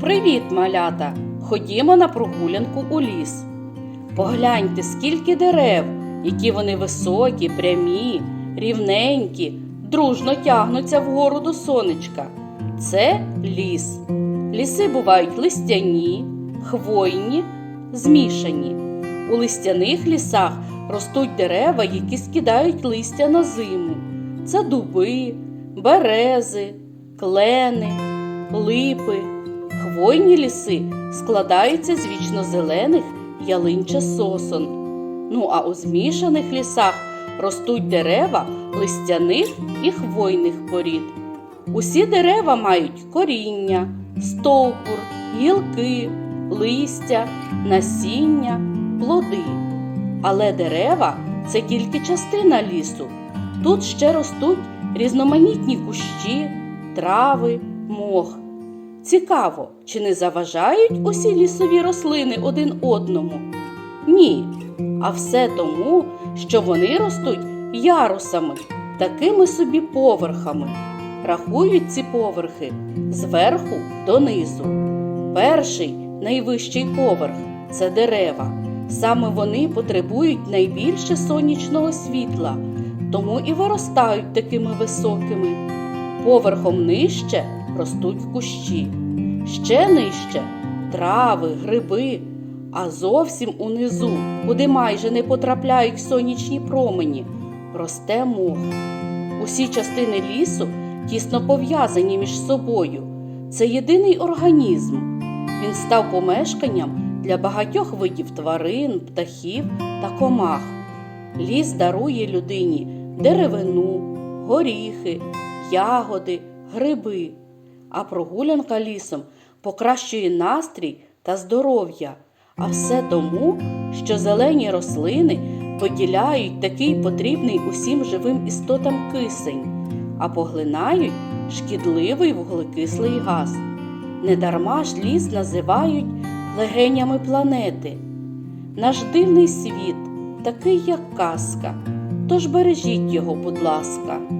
Привіт, малята! Ходімо на прогулянку у ліс. Погляньте, скільки дерев, які вони високі, прямі, рівненькі, дружно тягнуться вгору до сонечка. Це ліс. Ліси бувають листяні, хвойні, змішані. У листяних лісах ростуть дерева, які скидають листя на зиму. Це дуби, берези, клени, липи. Хвойні ліси складаються з вічнозелених ялин чи сосон. Ну а у змішаних лісах ростуть дерева листяних і хвойних порід. Усі дерева мають коріння, стовбур, гілки, листя, насіння, плоди. Але дерева це тільки частина лісу. Тут ще ростуть різноманітні кущі, трави, мох. Цікаво, чи не заважають усі лісові рослини один одному? Ні. А все тому, що вони ростуть ярусами, такими собі поверхами. Рахують ці поверхи зверху донизу. Перший найвищий поверх це дерева. Саме вони потребують найбільше сонячного світла, тому і виростають такими високими. Поверхом нижче ростуть кущі, ще нижче трави, гриби, а зовсім унизу, куди майже не потрапляють сонячні промені, росте мох. Усі частини лісу тісно пов'язані між собою. Це єдиний організм. Він став помешканням для багатьох видів тварин, птахів та комах. Ліс дарує людині деревину, горіхи, ягоди, гриби, а прогулянка лісом покращує настрій та здоров'я. А все тому, що зелені рослини виділяють такий потрібний усім живим істотам кисень, а поглинають шкідливий вуглекислий газ. Недарма ж ліс називають легенями планети. Наш дивний світ такий, як казка, тож бережіть його, будь ласка.